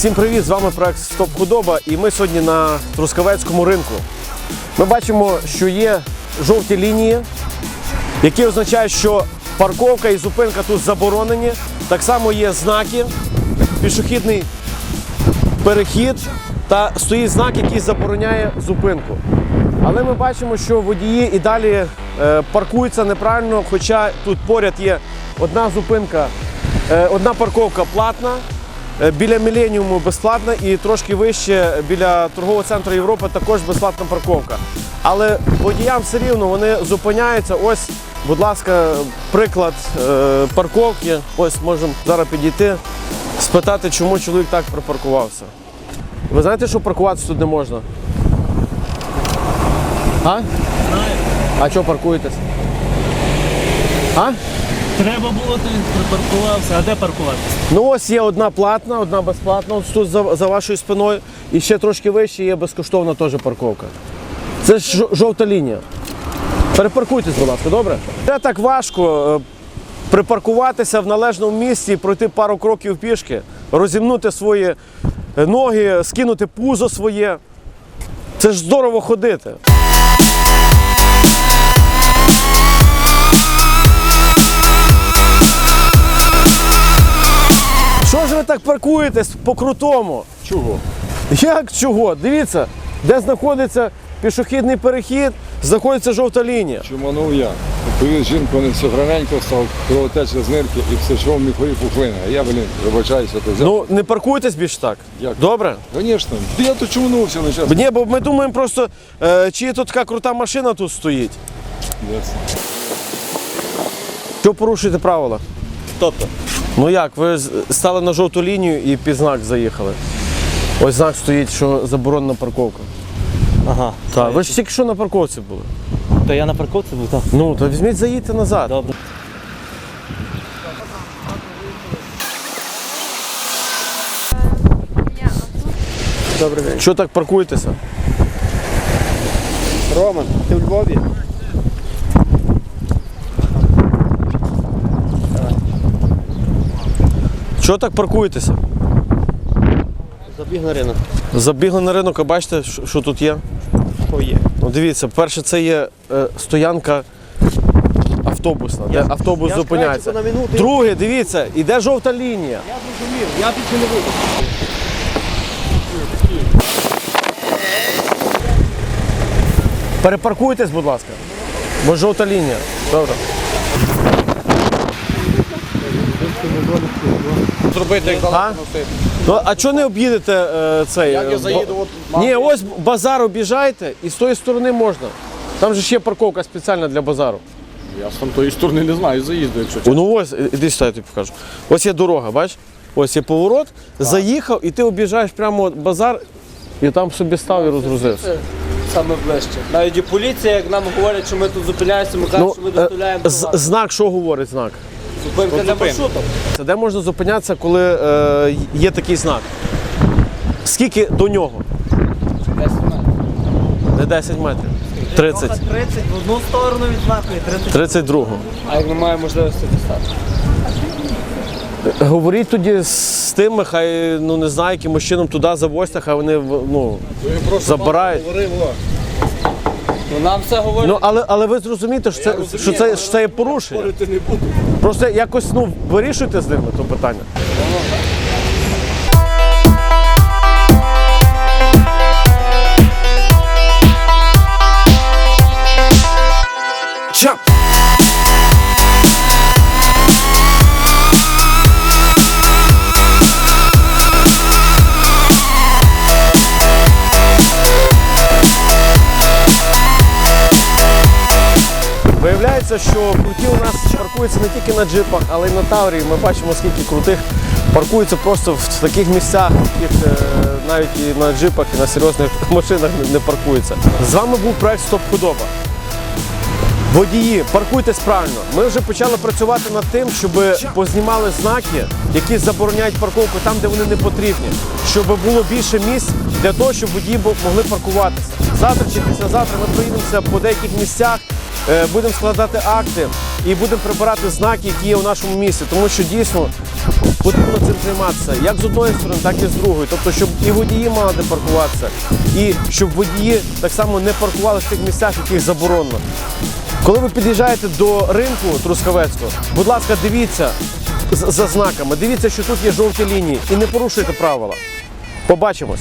Всім привіт! З вами проект Стоп Худоба і ми сьогодні на Трускавецькому ринку. Ми бачимо, що є жовті лінії, які означають, що парковка і зупинка тут заборонені. Так само є знаки, пішохідний перехід та стоїть знак, який забороняє зупинку. Але ми бачимо, що водії і далі е, паркуються неправильно, хоча тут поряд є одна зупинка, е, одна парковка платна, біля Міленіуму безплатна і трошки вище біля торгового центру Європи також безплатна парковка. Але водіям все рівно вони зупиняються. Ось, будь ласка, приклад е, парковки. Ось можемо зараз підійти, спитати, чому чоловік так припаркувався. Ви знаєте, що паркуватися тут не можна? А? А чого паркуєтесь? А? Треба було, він припаркувався. А де паркуватися? Ну ось є одна платна, одна безплатна, ось тут за, за вашою спиною. І ще трошки вище є безкоштовна теж парковка. Це ж жовта лінія. Перепаркуйтесь, будь ласка, добре? Це так важко е, припаркуватися в належному місці, пройти пару кроків пішки, розімнути свої е, ноги, скинути пузо своє. Це ж здорово ходити. Що ж ви так паркуєтесь по-крутому? Чого? Як чого? Дивіться, де знаходиться пішохідний перехід, знаходиться жовта лінія. Чуманув я. Привіз жінку, не все граненько став, кровотеча з нирки і все, що мені хворів пухлина. А я, блін, вибачаюся, то взяв. Ну не паркуйтесь більше так. Як? Добре? Звісно, я тут чуманувся на час. Ні, бо ми думаємо просто, е, чи тут така крута машина тут стоїть. Що порушуєте правила? Тобто? Ну як, ви стали на жовту лінію і під знак заїхали. Ось знак стоїть, що заборонена парковка. Ага. Так, ви ж тільки що на парковці були. То я на парковці був, так. Ну, то візьміть, заїдьте назад. Добре. Добрий день. Що так паркуєтеся? Роман, ти в Львові? Що так паркуєтеся? Забіг на ринок. Забігли на ринок, а бачите, що, що тут є? Що є? Ну дивіться, перше, це є е, стоянка автобусна, де автобус зупиняється. на минуту. Друге, дивіться, іде жовта лінія. Я зрозумів, я більше не вийду. Перепаркуйтесь, будь ласка. Бо жовта лінія. Добре. Зробити, як А? Ну, а чого не об'їдете е, цей? Як я е, заїду, от Ні, ось базар об'їжджайте і з тої сторони можна. Там же ще є парковка спеціальна для базару. Я з там тої сторони не знаю, заїзду, якщо О, Ну ось, іди сюди, я тобі покажу. Ось є дорога, бач? Ось є поворот, заїхав, і ти об'їжджаєш прямо от базар і там собі став і розгрузився. Саме ближче. Навіть і поліція, як нам говорять, що ми тут зупиняємося, ми кажемо, що ми е, доставляємо з- товар. знак, що говорить знак? Зупинка для маршруту. Це де можна зупинятися, коли е, є такий знак? Скільки до нього? 10 метрів. Не 10 метрів. 30. 30 в одну сторону від знаку і 30. 32. А як немає можливості достати? Говоріть тоді з тими, хай ну не знаю, якимось чином туди завозьте, хай вони в- ну, забирають. Ну нам все говорять. Ну але але ви зрозумієте, що це, що це, що це є порушення. не буду. Просто якось ну вирішуйте з ними то питання. Виявляється, що круті у нас паркуються не тільки на джипах, але й на таврі. Ми бачимо, скільки крутих паркуються просто в таких місцях, яких е, навіть і на джипах, і на серйозних машинах не паркуються. З вами був проект Стоп Худоба. Водії, паркуйтесь правильно. Ми вже почали працювати над тим, щоб познімали знаки, які забороняють парковку там, де вони не потрібні, щоб було більше місць для того, щоб водії могли паркуватися. Завтра чи післязавтра ми проїдемося по деяких місцях, е, будемо складати акти і будемо прибирати знаки, які є у нашому місті, тому що дійсно потрібно цим займатися як з одної сторони, так і з другої. Тобто, щоб і водії мали де паркуватися, і щоб водії так само не паркували в тих місцях, яких заборонено. Коли ви під'їжджаєте до ринку Трускавецького, будь ласка, дивіться за знаками, дивіться, що тут є жовті лінії, і не порушуйте правила. Побачимось.